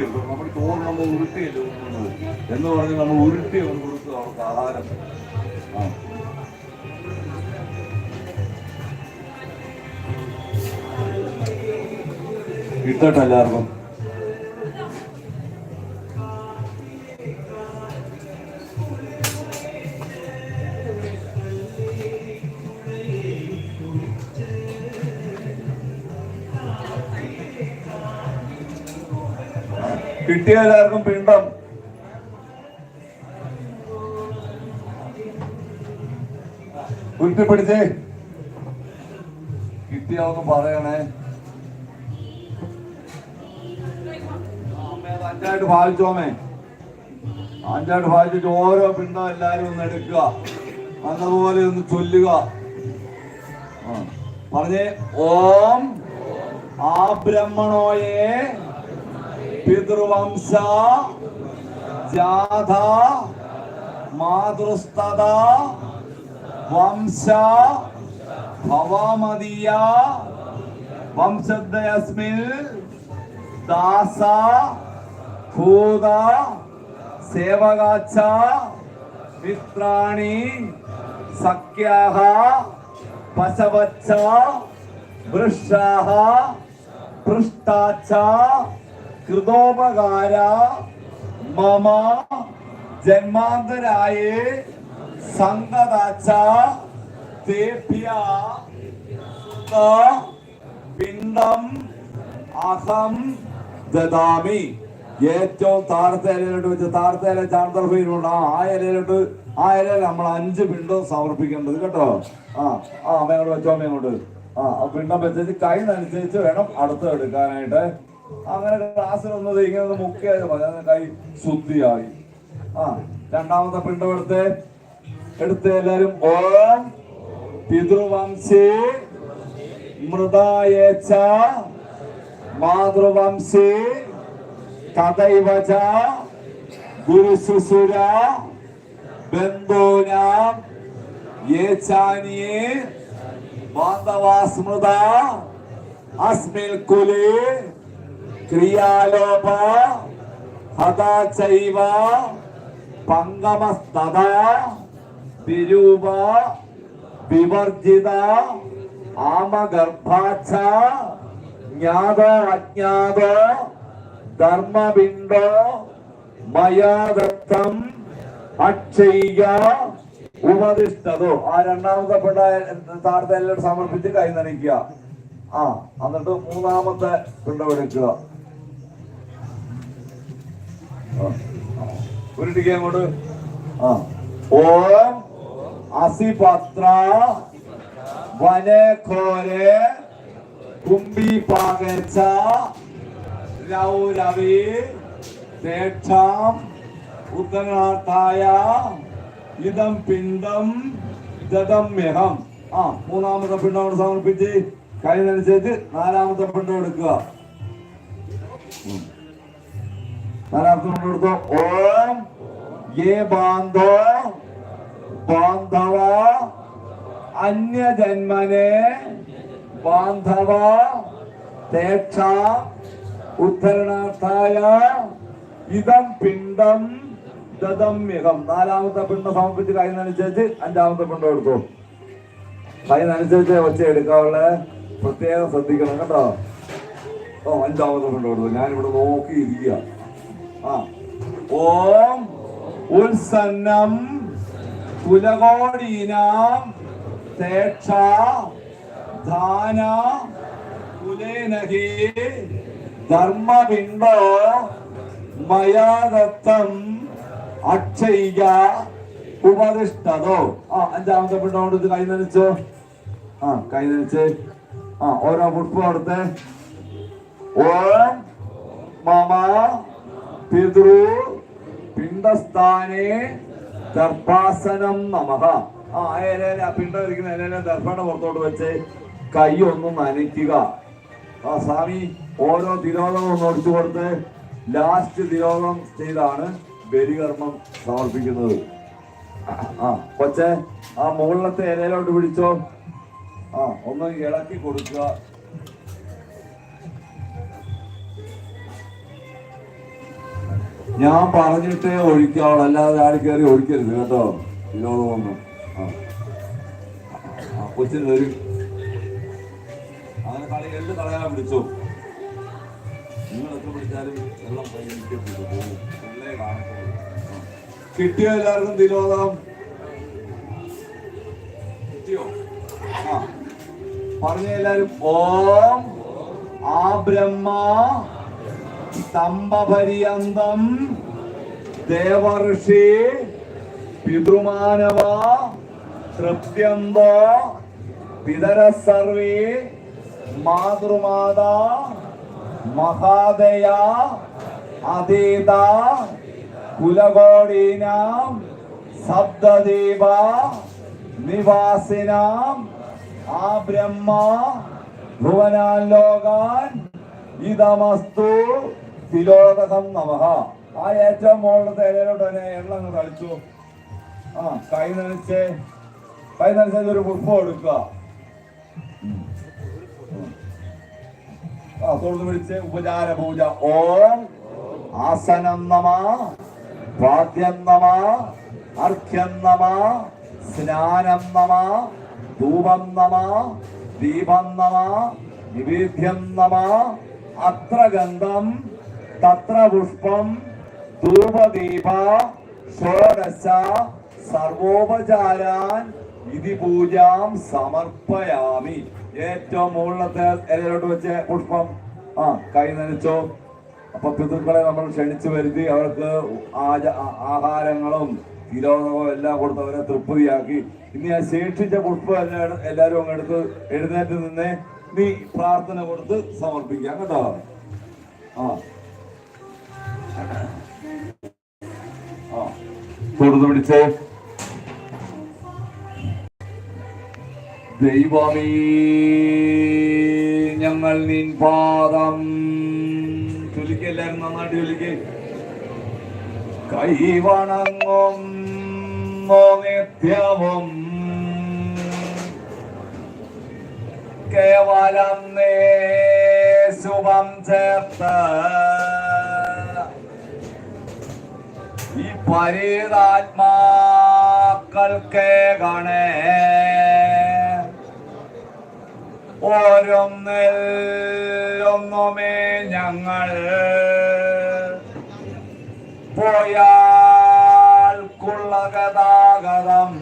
നമ്മൾ ചോറ് നമ്മൾ എന്ന് പറഞ്ഞ് നമ്മൾ ഉരുട്ടി ഒന്ന് കൊടുക്കുക അവർക്ക് ആഹാരം. കിട്ടട്ടെ എല്ലാവർക്കും കിട്ടിയ എല്ലാവർക്കും പിണ്ടം. ഉരുത്തിപ്പിടിച്ചേ കിട്ടിയാവൊന്ന് പറയണേ. അഞ്ചായിട്ട് ഭാവിച്ചോമേ അഞ്ചായിട്ട് ഭാവിച്ചിട്ട് ഓരോ പിണ്ടം എല്ലാരും ഒന്ന് എടുക്കുക. നല്ലതുപോലെ ഒന്ന് ചൊല്ലുക. പറഞ്ഞേ ഓം ആ ബ്രഹ്മണോയെ पितृवंशा जाधा मातृस्तदा वंश भवमदीया वंशद्वयस्मिन् दासा भूदा सेवगाच्छ मित्राणि सख्याः पशवच्छ वृक्षाः पृष्ठाच्छ കൃതോപകാര മമ ജന്മാന്തരായേ സംഗതാച്ച തേഭ്യ പിണ്ഡം അഹം ദദാമി. ഏറ്റവും താഴത്തെ വെച്ച് താഴത്തെ ഇല ചാന്തർഭയിലുണ്ട് ആ ഇലയിലോട്ട് ആ ഇലയിൽ നമ്മൾ അഞ്ച് പിണ്ടം സമർപ്പിക്കേണ്ടത് കേട്ടോ. ആ ആ അമ്മയോട് വെച്ചോ അമ്മയോട്. ആ ആ പിണ്ടം വെച്ചിട്ട് കൈ നനുസരിച്ച് വേണം അടുത്ത് എടുക്കാനായിട്ട്. അങ്ങനെ ക്ലാസ് വന്നത് ഇങ്ങനെ ഒന്ന് മുക്കിയാൽ മതി കൈ ശുദ്ധിയായി. ആ രണ്ടാമത്തെ പിണ്ടം എടുത്ത്. എടുത്ത് എല്ലാരും ഓം പിതൃവംശി. മൃതായേച്ച. മാതൃവംശി. തഥൈവച ഗുരുശുസുര ബന്ധൂനാം. യേചാനിയേ ബാന്ധവാസ്മൃത അസ്മിൽ കുലേ ക്രിയാലോപ പങ്കമസ്തത വിരൂപ വിവർജിത ആമഗർഭാച്ച ജ്ഞാതോ അജ്ഞാതോ ധർമ്മബിണ്ടോ മയാദത്തം അക്ഷയ്യ ഉപദിഷ്ടതോ ആ രണ്ടാമത്തെ പെട്ട താഴത്തെ എല്ലാം സമർപ്പിച്ച് കൈ നനയ്ക്കുക ആ എന്നിട്ട് മൂന്നാമത്തെ പിണ്ടം ആ. ഉരുട്ടിക്കുക അങ്ങോട്ട് ആ ഓം അസിപത്ര വനഘോരെ കുംബി പാകച്ച രൗരവി തേക്ഷാം ഉത്തരാർത്ഥായ ഇതം പിണ്ടം ദദമ്യഹം ആ മൂന്നാമത്തെ പിണ്ടം അവിടെ സമർപ്പിച്ച് കഴിഞ്ഞനുസരിച്ച് നാലാമത്തെ പിണ്ടം എടുക്കുക. നാലാമത്തെ പിണ്ടം എടുത്തോ ഓം. യേ ബാന്ധോ ബാന്ധവ. അന്യജന്മനെ. ബാന്ധവ. തേക്ഷ ഉദ്ധരണാർത്ഥായ. ഇതം പിണ്ടം. ദദമ്യഹം നാലാമത്തെ പിണ്ടം സമർപ്പിച്ച് കൈനനുസരിച്ച് അഞ്ചാമത്തെ പിണ്ടം എടുത്തു. കൈനനുസരിച്ച് വെച്ച് എടുക്കാനുള്ള പ്രത്യേകം ശ്രദ്ധിക്കണം കേട്ടോ. ഓ അഞ്ചാമത്തെ പിണ്ടം എടുത്തു. ഞാനിവിടെ നോക്കിയിരിക്കുക. ഓം ഉത്സന്നം കുലകോടീനാം തേക്ഷ ധാന കുലേനഹി ധർമ്മബിംബോ മയാദത്തം അക്ഷയിക ഉപദിഷ്ടതോ. ആ അഞ്ചാമത്തെ പിണ്ടോ കൊണ്ട് കൈ നനച്ചോ. ആ കൈ നനച്ച്. ആ ഓരോ പുഷ്പം അടുത്ത് ഓം മമ പിതൃ പിണ്ടസ്ഥാനേ ദർഭാസനം നമഹ ആ ആ പിണ്ടം ഇരിക്കുന്ന ഇലയിലെ ദർഭയുടെ പുറത്തോട്ട് വെച്ച് കൈ ഒന്ന് നനയ്ക്കുക. ആ സ്വാമി ഓരോ തിരോധവും ഒടിച്ചു കൊടുത്ത് ലാസ്റ്റ് തിരോധം ചെയ്താണ് ബലികർമ്മം സമർപ്പിക്കുന്നത്. ആ കൊച്ചെ ആ മുകളിലത്തെ ഇലയിലോട്ട് പിടിച്ചോ. ആ ഒന്ന് ഇളക്കി കൊടുക്കുക. ഞാൻ പറഞ്ഞിട്ടേ ഒഴിക്കാവുള്ളൂ. അല്ലാതെ ആടി കയറി ഒഴിക്കരുത് കേട്ടോ. ഇതോട് വന്നു. ആ, കൊച്ചിന് തരും അങ്ങനെ കളി എല്ലാം കളയാൻ പിടിച്ചോ നിങ്ങളൊക്കെ പിടിച്ചാലും വെള്ളം കയ്യിലേക്ക് പോകും. കിട്ടിയോ എല്ലാവർക്കും തിരോധം കിട്ടിയോ? ആ. പറഞ്ഞ എല്ലാരും ഓം ആ ബ്രഹ്മ സ്തംഭപര്യന്തം. ദേവർഷി പിതൃമാനവ തൃപ്യന്തോ പിതര സർവേ മാതൃമാത മഹാദയ അതീത. കുലകോടീനാം സപ്തദീപ നിവാസിനാം. ആ ബ്രഹ്മ ഭുവനാലോകാൻ ഇതമസ്തു. തിലോദകം നമഹ ആ ഏറ്റവും മുകളിലെ ഇലയിലോട്ട് തന്നെ എണ്ണ അങ്ങ് തളിച്ചു. ആ കൈ നനച്ച് കൈ നനച്ചത് ഒരു പുഷ്പം എടുക്കുക. ആ തൊഴുത് വിളിച്ച് ഉപചാര പൂജ ഓം ആസനം നമ പാദ്യം നമ അർഘ്യം നമ സ്നാനം നമ ധൂപം നമ ദീപം നമ നിവേദ്യം നമ. അത്ര ഗന്ധം തത്ര പുഷ്പം ധൂപദീപ ഷോഡശ സർവോപചാരാൻ ഇതി പൂജാം സമർപ്പയാമി. ഏറ്റവും മുകളിലത്തെ ഇലയിലോട്ട് വെച്ച് പുഷ്പം. ആ കൈ നനച്ചോ. അപ്പൊ പിതൃക്കളെ നമ്മൾ ക്ഷണിച്ചു വരുത്തി അവർക്ക് ആഹാരങ്ങളും തിരോധകവും എല്ലാം കൊടുത്ത് അവരെ തൃപ്തിയാക്കി. ഇനി ആ ശേഷിച്ച പുഷ്പം എല്ലാം എല്ലാവരും അങ്ങ് എടുത്ത് എഴുന്നേറ്റ് നിന്നേ നീ പ്രാർത്ഥന കൊടുത്ത് സമർപ്പിക്കാം കേട്ടോ. ആ. തൊടുത്ത് പിടിച്ചേ ദൈവമേ ഞങ്ങൾ നിൻ പാദം. ചൊല്ലിക്ക് എല്ലാരും നന്നായിട്ട് ചൊല്ലിക്ക്. കൈവണങ്ങും നിത്യവും. കേവലം നേ ശുഭം ചേർത്ത് പരീതാത്മാക്കൾക്ക് ഗണേ. ഓരോന്നിൽ ഒന്നുമേ ഞങ്ങൾ പോയാൾക്കുള്ള ഗതാഗതം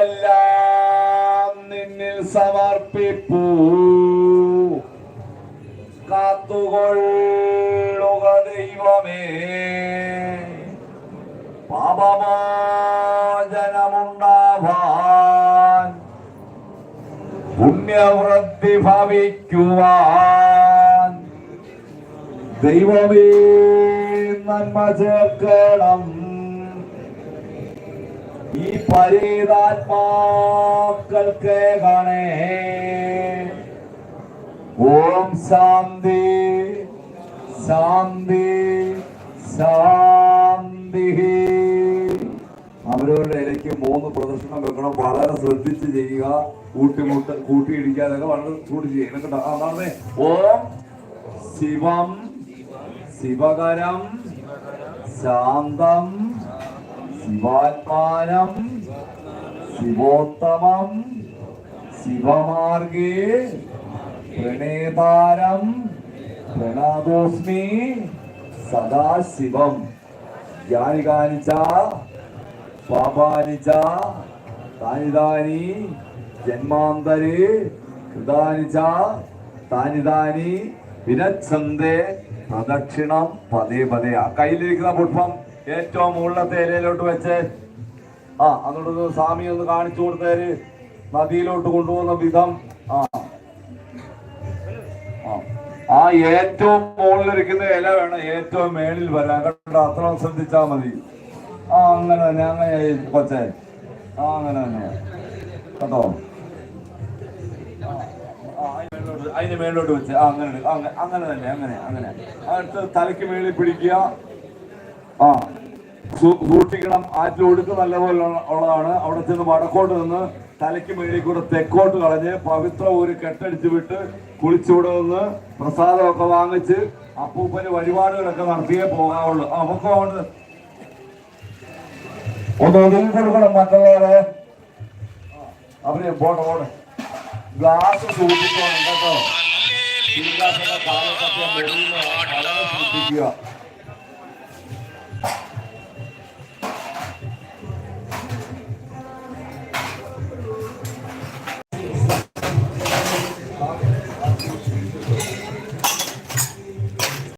എല്ലാം നിന്നിൽ സമർപ്പിപ്പൂ. കാത്തുകൊള്ളുക ദൈവമേ പാപമോചനമുണ്ടാവാൻ പുണ്യവൃദ്ധി ഭവിക്കുവാൻ ദൈവമേ നന്മ ചേർക്കണം. ഈ പരീതാത്മാക്കൾക്ക് ഗണേ ഓം ശാന്തി. ശാന്തി ശാന്തി. അവരവരുടെ ഇടയ്ക്ക് മൂന്ന് പ്രദർശനം വെക്കണം. വളരെ ശ്രദ്ധിച്ച് ചെയ്യുക. കൂട്ടിമുട്ട കൂട്ടിയിടിക്കാതൊക്കെ വളരെ കൂട്ടി ചെയ്യണം കേട്ടോ ഓം ശിവം ശിവകരം ശാന്തം ശിവാത്മാനം ശിവോത്തമം ശിവമാർഗേ പ്രണേതാരം പ്രണാദോസ്മി സദാശിവം യാനി കാണിച്ച പാപാനി താനിദാനി താനിതാനി ജന്മാന്തരി കൃതാനി ച താനിതാനി വിനച്ഛന്തേ പ്രദക്ഷിണം പതേ പതേ ആ കയ്യിലിരിക്കുന്ന പുഷ്പം ഏറ്റവും മുകളിലത്തെ ഇലയിലോട്ട് വെച്ച് ആ അങ്ങോട്ട് സ്വാമി ഒന്ന് കാണിച്ചു കൊടുത്തേര് നദിയിലോട്ട് കൊണ്ടുപോകുന്ന വിധം ആ. ആ ഏറ്റവും മുകളിലിരിക്കുന്ന ഇല വേണം ഏറ്റവും മേളിൽ വരാൻ. കേട്ടോ അത്ര ശ്രദ്ധിച്ചാ മതി. ആ അങ്ങനെ തന്നെ. അങ്ങനെ കൊച്ചെ. ആ അങ്ങനെ തന്നെ. കേട്ടോ അതിന് മേളിലോട്ട് വെച്ച്. ആ അങ്ങനെ. അങ്ങനെ തന്നെ. അങ്ങനെ അങ്ങനെ. അടുത്ത് തലയ്ക്ക് മേളിൽ പിടിക്കുക. ആ. സൂക്ഷിക്കണം ആറ്റിലൊടുക്ക് നല്ലപോലെ ഉള്ളതാണ്. അവിടെ ചെന്ന് വടക്കോട്ട് നിന്ന് തലയ്ക്ക് മേളിൽ കൂടെ തെക്കോട്ട് കളഞ്ഞ് പവിത്ര ഒരു കെട്ടടിച്ച് വിട്ട് കുളിച്ചൂടെ നിന്ന് പ്രസാദമൊക്കെ വാങ്ങിച്ച് അപ്പൂപ്പന് വഴിപാടുകളൊക്കെ നടത്തിയേ പോകാവുള്ളൂ. നമുക്ക് അവിടെ ഒന്ന് ഒതുങ്ങി കൊടുക്കണം മറ്റുള്ളവരെ. അവർ പോട്ടെ പോട്ടെ. ഗ്ലാസ് സൂക്ഷിക്കണം കേട്ടോ. സൂക്ഷിക്കുക.